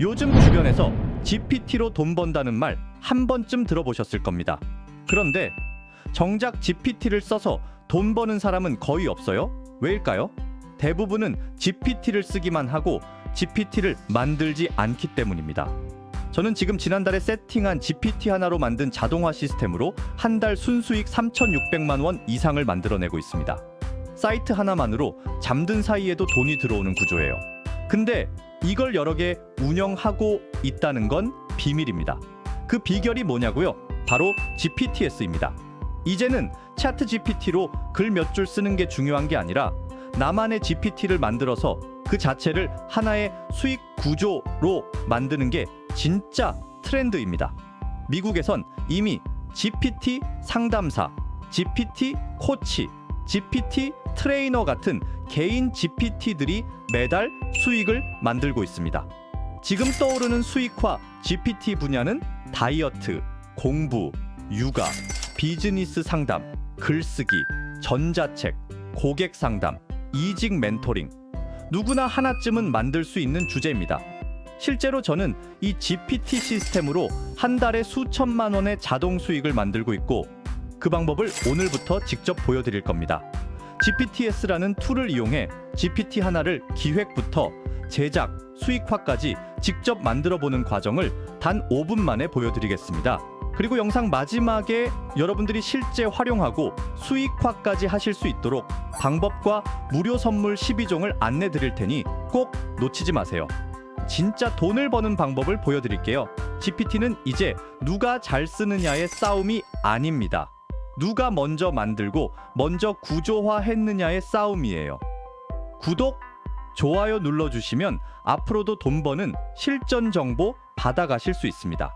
요즘 주변에서 GPT로 돈 번다는 말 한 번쯤 들어보셨을 겁니다. 그런데 정작 GPT를 써서 돈 버는 사람은 거의 없어요. 왜일까요? 대부분은 GPT를 쓰기만 하고 GPT를 만들지 않기 때문입니다. 저는 지금 지난달에 세팅한 GPT 하나로 만든 자동화 시스템으로 한 달 순수익 3,600만 원 이상을 만들어내고 있습니다. 사이트 하나만으로 잠든 사이에도 돈이 들어오는 구조예요. 근데 이걸 여러 개 운영하고 있다는 건 비밀입니다. 그 비결이 뭐냐고요? 바로 GPTS입니다. 이제는 차트 GPT로 글 몇 줄 쓰는 게 중요한 게 아니라 나만의 GPT를 만들어서 그 자체를 하나의 수익 구조로 만드는 게 진짜 트렌드입니다. 미국에선 이미 GPT 상담사, GPT 코치, GPT 트레이너 같은 개인 GPT들이 매달 수익을 만들고 있습니다. 지금 떠오르는 수익화 GPT 분야는 다이어트, 공부, 육아, 비즈니스 상담, 글쓰기, 전자책, 고객 상담, 이직 멘토링. 누구나 하나쯤은 만들 수 있는 주제입니다. 실제로 저는 이 GPT 시스템으로 한 달에 수천만 원의 자동 수익을 만들고 있고 그 방법을 오늘부터 직접 보여드릴 겁니다. GPTS라는 툴을 이용해 GPT 하나를 기획부터 제작, 수익화까지 직접 만들어 보는 과정을 단 5분 만에 보여드리겠습니다. 그리고 영상 마지막에 여러분들이 실제 활용하고 수익화까지 하실 수 있도록 방법과 무료 선물 12종을 안내 드릴 테니 꼭 놓치지 마세요. 진짜 돈을 버는 방법을 보여드릴게요. GPT는 이제 누가 잘 쓰느냐의 싸움이 아닙니다. 누가 먼저 만들고 먼저 구조화했느냐의 싸움이에요. 구독, 좋아요 눌러주시면 앞으로도 돈 버는 실전 정보 받아가실 수 있습니다.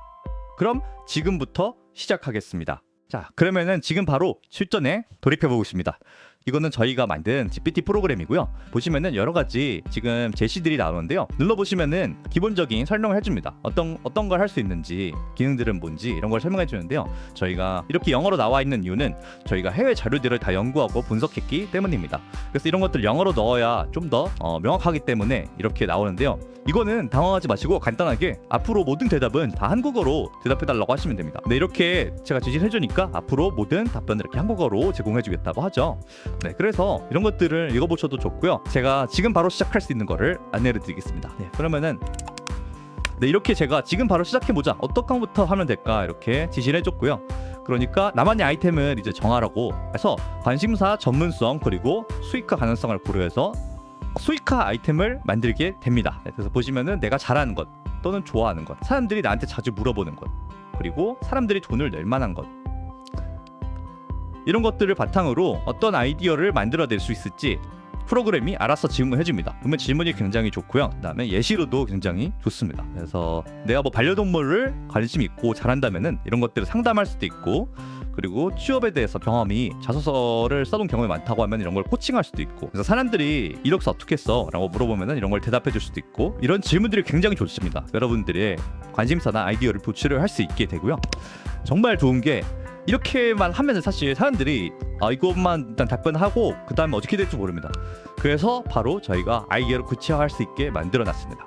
그럼 지금부터 시작하겠습니다. 자, 그러면은 지금 바로 실전에 돌입해 보겠습니다. 이거는 저희가 만든 GPT 프로그램이고요. 보시면은 여러 가지 지금 제시들이 나오는데요. 눌러 보시면은 기본적인 설명을 해줍니다. 어떤 어떤 걸 할 수 있는지, 기능들은 뭔지 이런 걸 설명해 주는데요. 저희가 이렇게 영어로 나와 있는 이유는 저희가 해외 자료들을 다 연구하고 분석했기 때문입니다. 그래서 이런 것들 영어로 넣어야 좀더 명확하기 때문에 이렇게 나오는데요. 이거는 당황하지 마시고 간단하게 앞으로 모든 대답은 다 한국어로 대답해 달라고 하시면 됩니다. 네, 이렇게 제가 지시를 해주니까 앞으로 모든 답변을 이렇게 한국어로 제공해 주겠다고 하죠. 네, 그래서 이런 것들을 읽어보셔도 좋고요. 제가 지금 바로 시작할 수 있는 거를 안내를 드리겠습니다. 네, 그러면은 네, 이렇게 제가 지금 바로 시작해보자. 어떤 깡부터 하면 될까? 이렇게 지시를 해줬고요. 그러니까 나만의 아이템을 이제 정하라고 해서 관심사 전문성 그리고 수익화 가능성을 고려해서 수익화 아이템을 만들게 됩니다. 네, 그래서 보시면은 내가 잘하는 것 또는 좋아하는 것, 사람들이 나한테 자주 물어보는 것, 그리고 사람들이 돈을 낼 만한 것. 이런 것들을 바탕으로 어떤 아이디어를 만들어낼 수 있을지 프로그램이 알아서 질문해 줍니다. 그러면 질문이 굉장히 좋고요. 그다음에 예시로도 굉장히 좋습니다. 그래서 내가 뭐 반려동물을 관심 있고 잘한다면은 이런 것들을 상담할 수도 있고 그리고 취업에 대해서 경험이 자소서를 써둔 경험이 많다고 하면 이런 걸 코칭할 수도 있고 그래서 사람들이 이력서 어떻게 써? 라고 물어보면 이런 걸 대답해 줄 수도 있고 이런 질문들이 굉장히 좋습니다 여러분들의 관심사나 아이디어를 도출을 할 수 있게 되고요 정말 좋은 게 이렇게만 하면 사실 사람들이 아 이것만 일단 답변하고 그 다음에 어떻게 될지 모릅니다 그래서 바로 저희가 아이디어를 구체화할 수 있게 만들어 놨습니다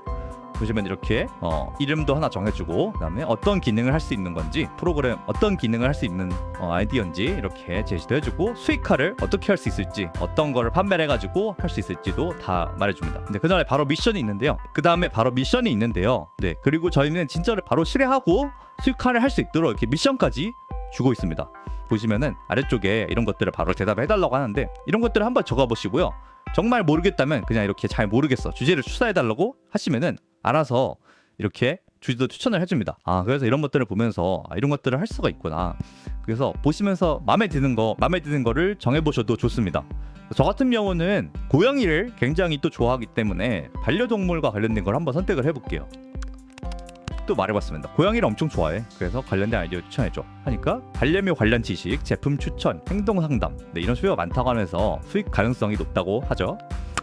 보시면 이렇게 어, 이름도 하나 정해주고 그다음에 어떤 기능을 할 수 있는 건지 프로그램 어떤 기능을 할 수 있는 어, 아이디어인지 이렇게 제시도 해주고 수익화를 어떻게 할 수 있을지 어떤 거를 판매를 해가지고 할 수 있을지도 다 말해줍니다. 근데 그 다음에 바로 미션이 있는데요. 그 다음에 바로 미션이 있는데요. 네 그리고 저희는 진짜를 바로 실행하고 수익화를 할 수 있도록 이렇게 미션까지 주고 있습니다. 보시면은 아래쪽에 이런 것들을 바로 대답해 달라고 하는데 이런 것들을 한번 적어 보시고요. 정말 모르겠다면 그냥 이렇게 잘 모르겠어 주제를 추천해 달라고 하시면은 알아서 이렇게 주제도 추천을 해줍니다. 아 그래서 이런 것들을 보면서 아, 이런 것들을 할 수가 있구나. 그래서 보시면서 마음에 드는 거 마음에 드는 거를 정해 보셔도 좋습니다. 저 같은 경우는 고양이를 굉장히 또 좋아하기 때문에 반려동물과 관련된 걸 한번 선택을 해볼게요. 또 말해봤습니다. 고양이를 엄청 좋아해. 그래서 관련된 아이디어 추천해줘. 하니까 반려묘 관련 지식, 제품 추천, 행동 상담 네, 이런 수요가 많다고 하면서 수익 가능성이 높다고 하죠.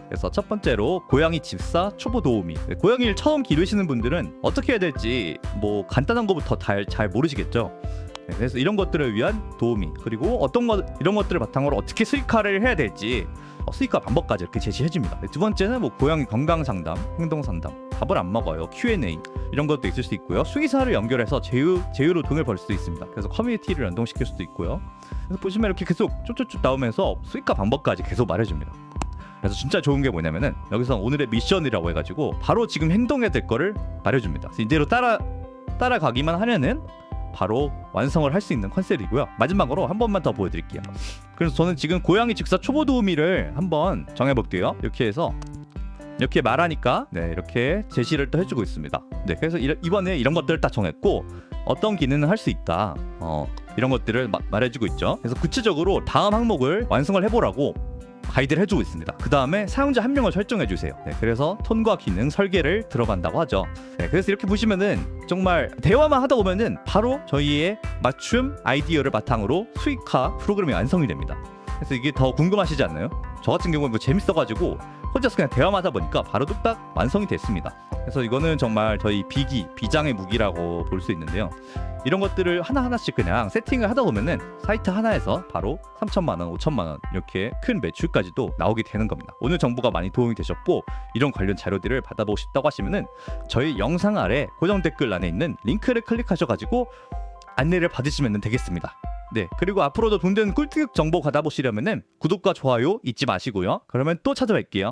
그래서 첫 번째로 고양이 집사 초보 도우미. 네, 고양이를 처음 기르시는 분들은 어떻게 해야 될지 뭐 간단한 것부터 잘, 잘 모르시겠죠. 네, 그래서 이런 것들을 위한 도우미 그리고 어떤 것 이런 것들을 바탕으로 어떻게 수익화를 해야 될지 어, 수익화 방법까지 이렇게 제시해줍니다. 네, 두 번째는 뭐 고양이 건강 상담, 행동 상담, 밥을 안 먹어요, Q&A 이런 것도 있을 수 있고요. 수의사를 연결해서 제휴 제휴로 돈을 벌 수도 있습니다. 그래서 커뮤니티를 연동시킬 수도 있고요. 그래서 보시면 이렇게 계속 쭉쭉쭉 나오면서 수익화 방법까지 계속 말해줍니다. 그래서 진짜 좋은 게 뭐냐면은 여기서 오늘의 미션이라고 해가지고 바로 지금 행동해야 될 거를 말해줍니다. 이대로 따라 따라가기만 하면은 바로 완성을 할 수 있는 컨셉이고요. 마지막으로 한 번만 더 보여드릴게요. 그래서 저는 지금 고양이 즉사 초보 도우미를 한번 정해볼게요. 이렇게 해서 이렇게 말하니까 네 이렇게 제시를 또 해주고 있습니다. 네 그래서 이, 이번에 이런 것들을 딱 정했고 어떤 기능을 할 수 있다. 어 이런 것들을 마- 말해주고 있죠. 그래서 구체적으로 다음 항목을 완성을 해보라고 가이드를 해주고 있습니다. 그 다음에 사용자 한 명을 설정해 주세요. 네, 그래서 톤과 기능 설계를 들어간다고 하죠. 네, 그래서 이렇게 보시면은 정말 대화만 하다 보면은 바로 저희의 맞춤 아이디어를 바탕으로 수익화 프로그램이 완성이 됩니다. 그래서 이게 더 궁금하시지 않나요? 저 같은 경우는 뭐 재밌어가지고 혼자서 그냥 대화만 하다 보니까 바로 뚝딱 완성이 됐습니다. 그래서 이거는 정말 저희 비기 비장의 무기라고 볼 수 있는데요. 이런 것들을 하나하나씩 그냥 세팅을 하다 보면은 사이트 하나에서 바로 3천만 원, 5천만 원 이렇게 큰 매출까지도 나오게 되는 겁니다. 오늘 정보가 많이 도움이 되셨고 이런 관련 자료들을 받아보고 싶다고 하시면은 저희 영상 아래 고정 댓글 안에 있는 링크를 클릭하셔가지고 안내를 받으시면 되겠습니다. 네 그리고 앞으로도 돈 되는 꿀팁 정보 받아보시려면은 구독과 좋아요 잊지 마시고요. 그러면 또 찾아뵐게요.